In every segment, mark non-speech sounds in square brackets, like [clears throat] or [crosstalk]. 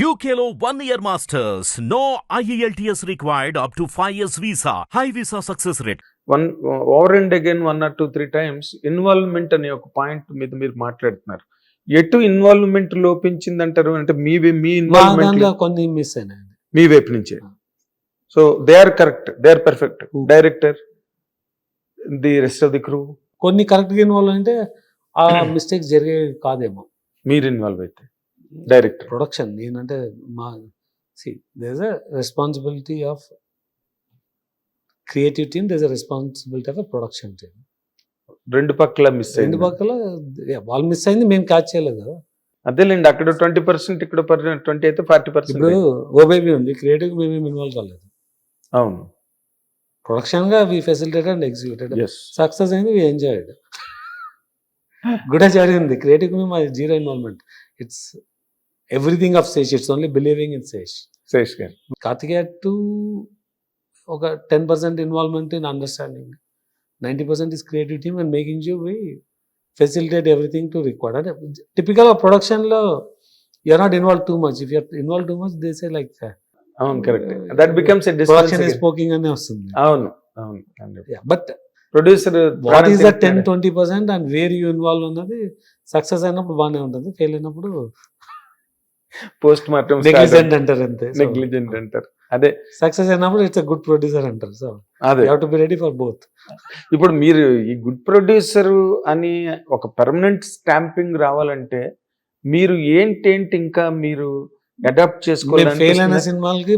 One year masters. No E IELTS required up to 5 years visa. High visa success rate. One over and again one or two three times involvement అనే ఒక point మీద మీరు మాట్లాడుతున్నారు. ఎటు involvement లోపించిందంటారు? అంటే మీ వే- మీ involvement కొన్ని miss అయినాయి. మీ వైపు నుంచే. So they are correct they are perfect? Director the rest of the crew కొన్ని కరెక్ట్గా ఇన్వాల్వ్ అంటే ఆ [clears throat] మిస్టేక్స్ జరిగేవి కాదేమో. మీరు ఇన్వాల్వ్ అయితే. డైరెక్టర్ ప్రొడక్షన్ నేనంటే మా see there a responsibility of creative team there a responsibility of production team రెండు పక్కల మిస్ రెండు పక్కల వాళ్ళు మిస్ అయింది మేము క్యాచ్ చేయలేదు కదా. అదేలేండి అక్కడ ట్వంటీ పర్సెంట్ ఇక్కడ ట్వంటీ అయితే ఫార్టీ పర్సెంట్ ఇప్పుడు ఓబేబీ ఉంది క్రియేటివ్ మేమేమి ఇన్వాల్వ్ కాలేదు. అవును. ప్రొడక్షన్గా we facilitate and executed success అయింది వి ఎంజాయ్డ్ గుడ్ జరిగింది క్రియేటివ్ మేము zero involvement it's everything of Sesh it's only believing in Sesh Sesh గారు. కార్తికేయ టు ఒక ten percent involvement in understanding. Ninety percent is creative team and making you we facilitate everything to required అంటే టిపికల్గా ప్రొడక్షన్లో you're not involve too much if your involve too much they say like అవును correct that becomes production speaking అనే వస్తుంది. అవును అవును but producer what is the ten twenty percent and where you involve ఉన్నది success అయినప్పుడు బాగానే ఉంటుంది. Fail అయినప్పుడు పోస్ట్ మార్టం నెగ్లిజెంట్ అంటారు అంతే నెగ్లిజెంట్ అంటారు. అదే. సక్సెస్ అయినప్పుడు ఇట్స్ గుడ్ ప్రొడ్యూసర్ అంటారు సో అదే. To be ready for both ఇప్పుడు మీరు ఈ గుడ్ ప్రొడ్యూసర్ అని ఒక పర్మనెంట్ స్టాంపింగ్ రావాలంటే మీరు ఏంటేంటి ఇంకా మీరు అడాప్ట్ మేము ఫెయిల్ అయిన చేసుకోవాలి సినిమాలకి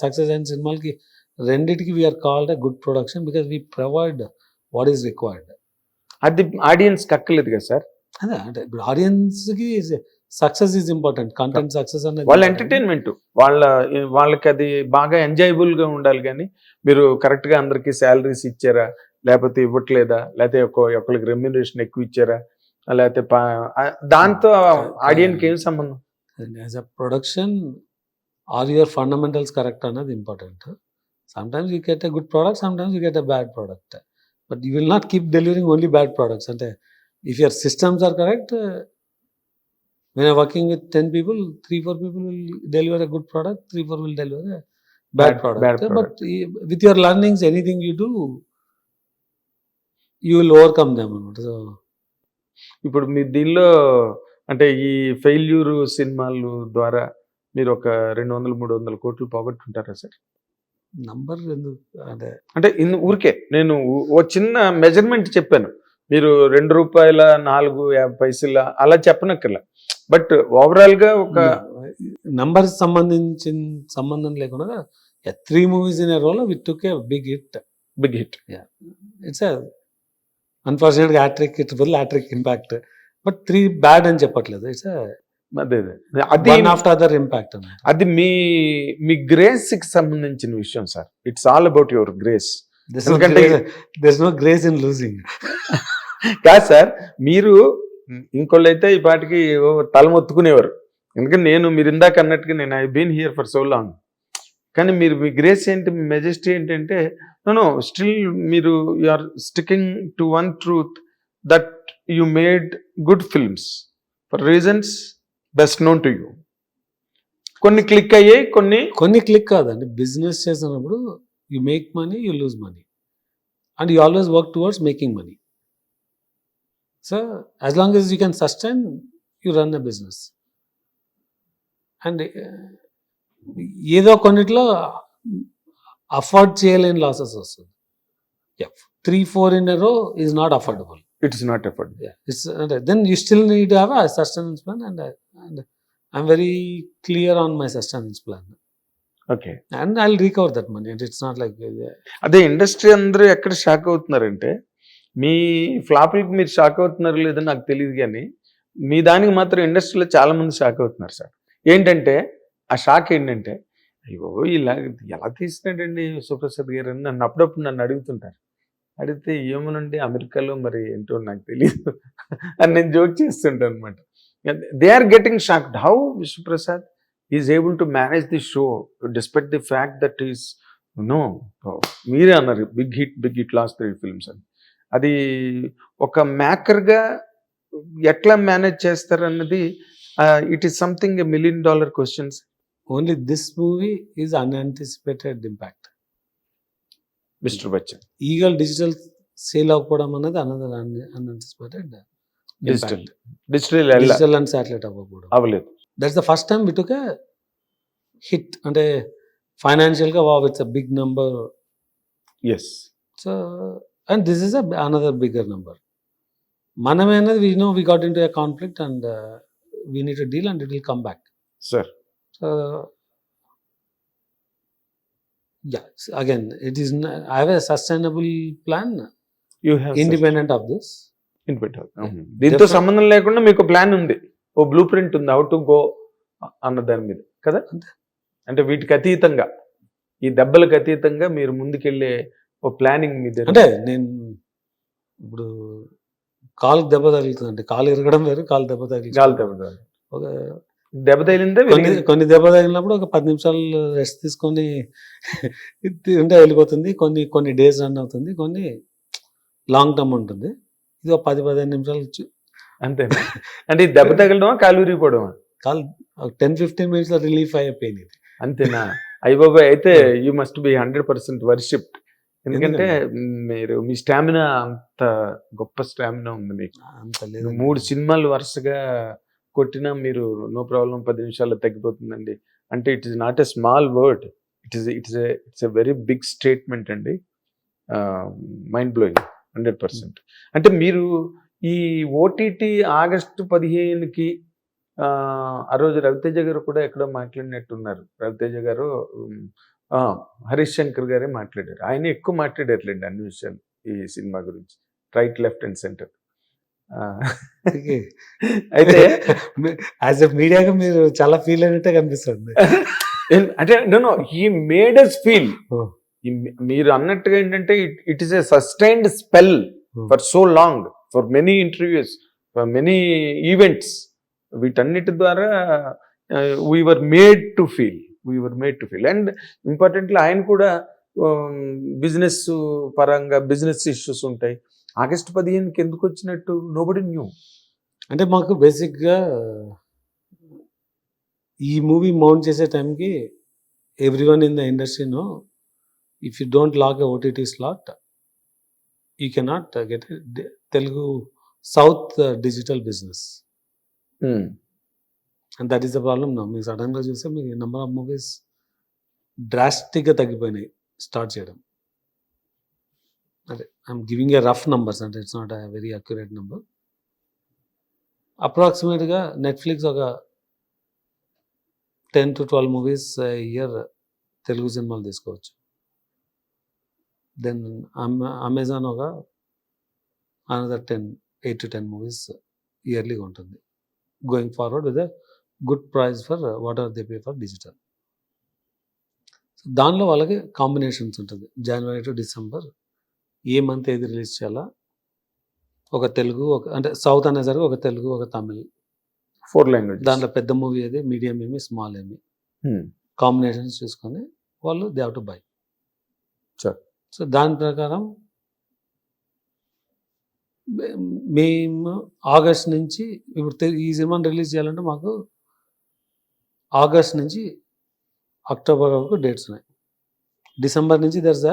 సక్సెస్ అయిన సినిమాలకి రెండిటికి we are called a good production because we provide what is required అది ఆడియన్స్ కక్కలేదు కదా సార్? అదే అంటే ఇప్పుడు ఆడియన్స్కి success is important content success అనేది వాళ్ళ. ఎంటర్టైన్మెంట్ వాళ్ళ వాళ్ళకి అది బాగా ఎంజాయబుల్గా ఉండాలి కానీ మీరు కరెక్ట్గా అందరికి శాలరీస్ ఇచ్చారా? లేకపోతే ఇవ్వట్లేదా? లేకపోతే ఒక- ఒకరికి రెమ్యునరేషన్ ఎక్కువ ఇచ్చారా? లేకపోతే దాంతో ఆడియన్స్ ఏం సంబంధం? As a production, are your fundamentals correct అన్నది important sometimes you get a good product sometimes you get a bad product but you will not keep delivering only bad products అంటే if your systems are correct when are working with ten people three four people will deliver a good product three four will deliver a Bad- bad product product. But with your learnings anything you do you will overcome them అనమాట. So ఇప్పుడు మీ దీనిలో అంటే ఈ failure సినిమాలు ద్వారా మీరు ఒక రెండు వందలు మూడు వందల కోట్లు పోగొట్టుంటారా సార్? నంబర్ ఎందుకు అంటే అంటే ఇన్ ఊరికే నేను ఓ చిన్న మెజర్మెంట్ చెప్పాను. మీరు రెండు రూపాయల నాలుగు పైసల అలా చెప్పనక్కర్లా. బట్ ఓవరాల్గా ఒక నంబర్ సంబంధించిన సంబంధం లేకుండా three movies in role we took a big hit. Big hit. It's అన్ఫార్చునేట్గా hat trick it full hat trick impact but three bad అని చెప్పట్లేదు. ఇట్స్ అదే ఆఫ్టర్ అదర్ ఇంపాక్ట్ అది మీ మీ గ్రేస్కి సంబంధించిన విషయం sir. It's all about your grace there's no grace in losing కాదు సార్ మీరు ఇంకోళ్ళు అయితే ఈ పాటికి తలమొత్తుకునేవారు. ఎందుకంటే నేను మీరు ఇందాక అన్నట్టుగా నేను I been here for so long కానీ మీరు మీ గ్రేస్ ఏంటి మీ మెజెస్టీ ఏంటంటే నో స్టిల్ మీరు you are sticking to one truth that you made good films for reasons best known to you కొన్ని క్లిక్ అయ్యాయి కొన్ని కొన్ని క్లిక్ కాదండి. బిజినెస్ చేసినప్పుడు you make money you lose money and you always work towards making money so as long as you can sustain you run a business and ఏదో కొన్నిట్లో afford చేయలేని losses వస్తుంది. Three four in row is not affordable it's not it's అంటే then you still need have a sustenance plan and and I'm very clear on my sustenance plan okay and I recover that money and it's not like అదే industry అందరూ ఎక్కడ shock అవుతున్నారంటే మీ ఫ్లాపులకి మీరు shock అవుతున్నారు లేదో నాకు తెలియదు కానీ మీ దానికి మాత్రం ఇండస్ట్రీలో చాలా మంది షాక్ అవుతున్నారు సార్. ఏంటంటే ఆ షాక్ ఏంటంటే అయ్యో ఇలా ఎలా తీసినాడండి సుప్రసాద్ గారు అని నన్ను అప్పుడప్పుడు నన్ను అడుగుతుంటారు. అడిగితే ఏమోనండి అమెరికాలో మరి ఏంటో నాకు తెలియదు అని నేను జోక్ చేస్తుంటాను అనమాట they are getting shocked how Vishwaprasad is able to manage the show despite the fact that is no మీరే అన్నారు big hit big hit last three films అని. అది ఒక మేకర్గా ఎట్లా మేనేజ్ చేస్తారు అన్నది it is something million dollar questions only this movie is unanticipated impact Mister Bachchan Eagle digital sale అవ్వకపోవడం అనేది another unanticipated digital digital and satellite అవ్వకపోవడం అవ్వలేదు. That's the first time we took hit అంటే ఫైనాన్షియల్గా wow it's a big number as so and this is another bigger number మనమేనది we know we got into conflict and we need to deal and it will come back sir again it is I have a sustainable plan you have independent of this దీంతో సంబంధం లేకుండా మీకు plan ఉంది. ఓ blueprint ఉంది how to go అన్న దాని మీద. కదా. అంటే వీటికి అతీతంగా ఈ దెబ్బలకు అతీతంగా మీరు ముందుకెళ్ళే ఓ ప్లానింగ్ మీద అంటే నేను ఇప్పుడు కాలు దెబ్బ తగులుతుందండి కాలు ఇరగడం వేరు కాలు దెబ్బ గాలి తగిలి దెబ్బ ఒక దెబ్బ తగిలిందే కొన్ని కొన్ని దెబ్బ తగిలినప్పుడు ఒక పది నిమిషాలు రెస్ట్ తీసుకొని [laughs] ఉంటే వెళ్ళిపోతుంది. కొన్ని కొన్ని డేస్ రన్ అవుతుంది. కొన్ని లాంగ్ టర్మ్ ఉంటుంది. ఇది ఒక పది పదిహేను నిమిషాలు అంతే. అంటే దెబ్బ తగలడమా కాలు విరిగిపోవడమా? కాల్ టెన్ ఫిఫ్టీన్ మినిట్స్ రిలీఫ్ అయ్యే పెయిన్ ఇది. అంతేనా? అయ్య బాబాయ్ అయితే you must be hundred percent worshipped ఎందుకంటే మీరు మీ స్టామినా అంత గొప్ప స్టామినా ఉంది మీకు. అంత లేదు మూడు సినిమాలు వరుసగా కొట్టినా మీరు నో ప్రాబ్లం పది నిమిషాల్లో తగ్గిపోతుందండి. అంటే it is not a small word. It is it's it's a very big statement అండి. Mind blowing hundred percent. అంటే మీరు ఈ ఓటీటీ ఆగస్టు పదిహేనుకి ఆ, ఆ రోజు రవితేజ గారు కూడా ఎక్కడో మాట్లాడినట్టున్నారు. రవితేజ గారు హరీష్ శంకర్ గారే మాట్లాడారు. ఆయన ఎక్కువ మాట్లాడారులేండి అన్ని విషయాలు ఈ సినిమా గురించి. Right left and centre. అయితే యాజ్ ఎ మీడియాగా మీరు చాలా ఫీల్ అయినట్టే కనిపిస్తుంది. అంటే no he made us feel. మీరు అన్నట్టుగా ఏంటంటే it is a sustained spell. For so long for many interviews for many events వీటన్నిటి ద్వారా we're made to feel we're made to feel and importantly ఆయన కూడా బిజినెస్ పరంగా బిజినెస్ ఇష్యూస్ ఉంటాయి. August పదిహేనుకి ఎందుకు వచ్చినట్టు? నోబడి న్యూ అంటే మాకు బేసిక్గా ఈ మూవీ మౌంట్ చేసే టైంకి every one in the ఇండస్ట్రీనో if you don't lock a OTT slot you cannot get Telugu south digital business and that is the problem నా మీకు సడన్గా చూస్తే మీ నెంబర్ ఆఫ్ మూవీస్ డ్రాస్టిక్గా తగ్గిపోయినాయి. స్టార్ట్ చేయడం. అదే I'm giving a rough numbers అంటే it's not a very accurate number అప్రాక్సిమేట్గా నెట్ఫ్లిక్స్ ఒక ten to twelve movies year Telugu సినిమాలు తీసుకోవచ్చు. దెన్ అమెజాన్ ఒక another ten eight to ten movies ఇయర్లీగా ఉంటుంది. Going forward with good price for what are they pay for digital దానిలో వాళ్ళకి combinations ఉంటుంది. జనవరి to December a month ఏది release చేయాలా? ఒక తెలుగు ఒక అంటే సౌత్ అనేసరికి ఒక తెలుగు ఒక తమిళ్. ఫోర్ లాంగ్వేజ్ దాంట్లో పెద్ద మూవీ ఏది? మీడియం ఏమి? స్మాల్ ఏమి? కాంబినేషన్స్ చూసుకొని వాళ్ళు దే టు బై. సో దాని ప్రకారం మేము ఆగస్ట్ నుంచి ఇప్పుడు ఈ సినిమాని రిలీజ్ చేయాలంటే మాకు ఆగస్ట్ నుంచి అక్టోబర్ వరకు డేట్స్ ఉన్నాయి. డిసెంబర్ నుంచి there's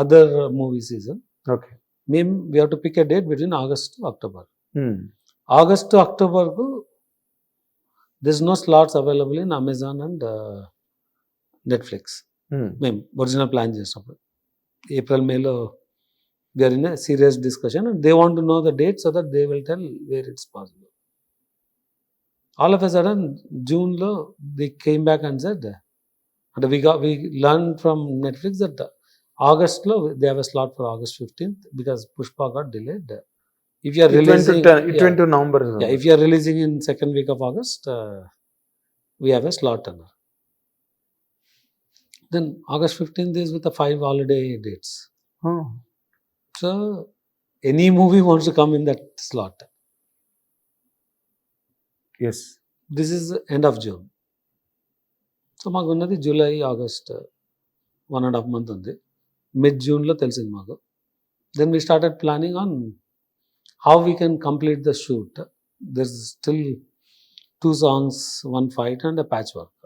other movie season okay. మేము we have to pick a date between August October. August అక్టోబర్కు this no slots available in Amazon and Netflix మేము ఒరిజినల్ ప్లాన్ చేసినప్పుడు. ఏప్రిల్ మేలో we're in serious discussion and they want to know the date so that they will tell where it's possible All of a sudden, June lo, they came back and said, and we got we learned from Netflix that August lo, they have a slot for August 15th because Pushpa got delayed. If you are releasing, it went to November. yeah, if you are releasing in second week of August, uh, we have a slot. Then August 15th is with the five holiday dates. So any movie wants to come in that slot. Yes This is end of June. So మాకు ఉన్నది July August one and half month ఉంది mid జూన్లో తెలిసింది మాకు then we started planning on how we can complete the shoot there still two songs one fight and patch work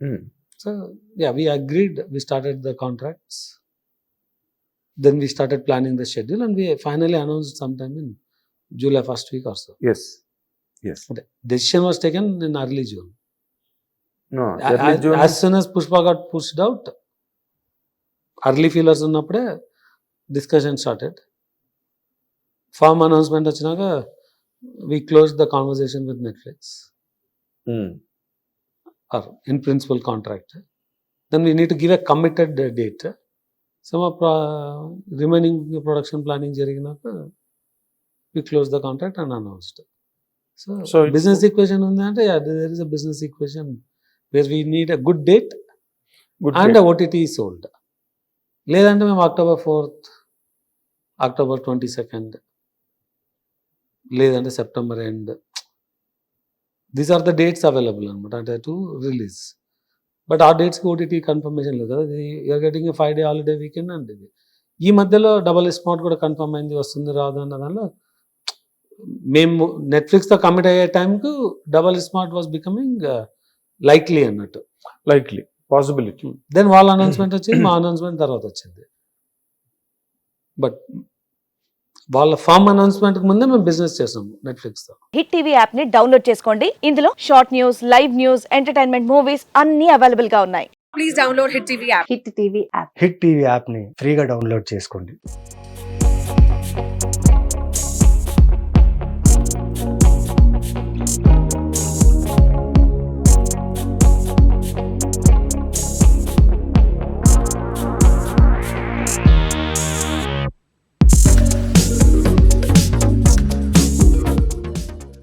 um. So yeah, we agreed. We started the contracts. Then we started planning the schedule, and we finally announced sometime in July first week or so. Yes yes The decision was taken in early June. No A- as, as soon as Pushpa got pushed out, early feelers ఉన్నప్పుడే discussion started. Firm announcement వచ్చినాక we closed the conversation with Netflix. or in principle contract, then we need to give a committed uh, date. Some of pro- remaining production planning జరిగినాక we closed the contract and announced. Equation ఉందంటే yeah, there is a business equation where we need a good date good a OTT is sold. లేదంటే మేము October fourth October twenty second లేదంటే September end these are the dates available అనమాట అంటే to release but ఆ డేట్స్కి OTT confirmation లేదు కదా you're getting five day holiday weekend అంటే ఇది. ఈ మధ్యలో డబల్ స్పాట్ కూడా కన్ఫర్మ్ అయింది వస్తుంది రాదు అన్న దానిలో మేము నెట్ఫ్లిక్స్తో కమిట్ అయ్యే టైంకు double smart was becoming likely అన్నట్టు. లైక్లీ పాసిబిలిటీ దెన్ వాళ్ళ అనౌన్స్మెంట్ వచ్చింది మా అనౌన్స్మెంట్ తర్వాత వచ్చింది. బట్ వాళ్ళ ఫామ్ అనౌన్స్మెంట్ ముందే మేము బిజినెస్ చేసాము నెట్ఫ్లిక్స్తో హిట్ టీవీ యాప్ని డౌన్లోడ్ చేసుకోండి. ఇందులో short news live news entertainment movies అన్ని అవైలబుల్గా ఉన్నాయి. Please download Hit TV app. Hit TV app Hit TV యాప్ని ఫ్రీగా డౌన్లోడ్ చేసుకోండి.